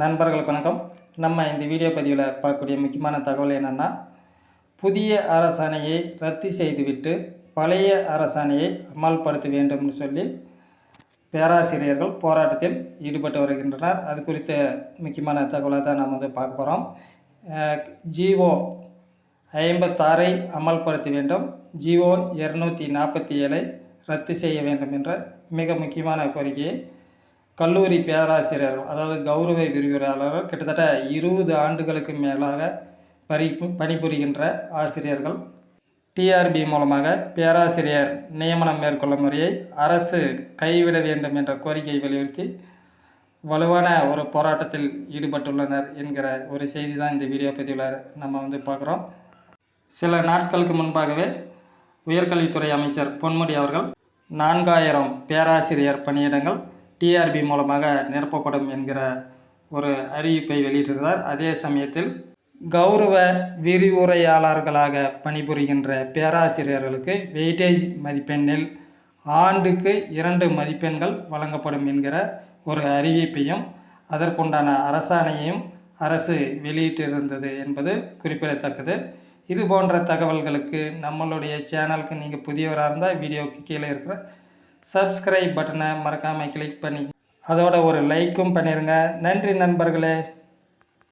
நண்பர்களுக்கு வணக்கம். நம்ம இந்த வீடியோ பதிவில் பார்க்கக்கூடிய முக்கியமான தகவல் என்னென்னா புதிய அரசாணையை ரத்து செய்துவிட்டு பழைய அரசாணையை அமல்படுத்த வேண்டும்னு சொல்லி பேராசிரியர்கள் போராட்டத்தில் ஈடுபட்டு வருகின்றனர். அது குறித்த முக்கியமான தகவலை தான் நாம் வந்து பார்க்க போகிறோம் ஜிஓ ஐம்பத்தாறை அமல்படுத்த வேண்டும். ஜிஓ இரநூத்தி நாற்பத்தி ஏழை ரத்து செய்ய வேண்டும் என்ற மிக முக்கியமான கோரிக்கையை கல்லூரி பேராசிரியர் அதாவது கௌரவ விரிவுரையாளர்கள் கிட்டத்தட்ட இருபது ஆண்டுகளுக்கு மேலாக பரி பணிபுரிகின்ற ஆசிரியர்கள். டிஆர்பி மூலமாக பேராசிரியர் நியமனம் மேற்கொள்ளும் முறையை அரசு கைவிட வேண்டும் என்ற கோரிக்கையை வலியுறுத்தி வலுவான ஒரு போராட்டத்தில் ஈடுபட்டுள்ளனர் என்கிற ஒரு செய்தி தான் இந்த வீடியோ பதிவில் நம்ம வந்து பார்க்குறோம். சில நாட்களுக்கு முன்பாகவே உயர்கல்வித்துறை அமைச்சர் பொன்முடி அவர்கள் நான்காயிரம் பேராசிரியர் பணியிடங்கள் டிஆர்பி மூலமாக நிரப்பப்படும் என்கிற ஒரு அறிவிப்பை வெளியிட்டிருந்தார். அதே சமயத்தில் கௌரவ விரிவுரையாளர்களாக பணிபுரிகின்ற பேராசிரியர்களுக்கு வெயிட்டேஜ் மதிப்பெண்ணில் ஆண்டுக்கு இரண்டு மதிப்பெண்கள் வழங்கப்படும் என்கிற ஒரு அறிவிப்பையும் அதற்குண்டான அரசாணையையும் அரசு வெளியிட்டிருந்தது என்பது குறிப்பிடத்தக்கது. இது போன்ற தகவல்களுக்கு நம்மளுடைய சேனலுக்கு நீங்கள் புதியவராக இருந்தால் வீடியோவுக்கு கீழே இருக்கிற சப்ஸ்கிரைப் பட்டனை மறக்காமல் கிளிக் பண்ணி அதோட ஒரு லைக்கும் பண்ணிடுங்க நன்றி நண்பர்களே.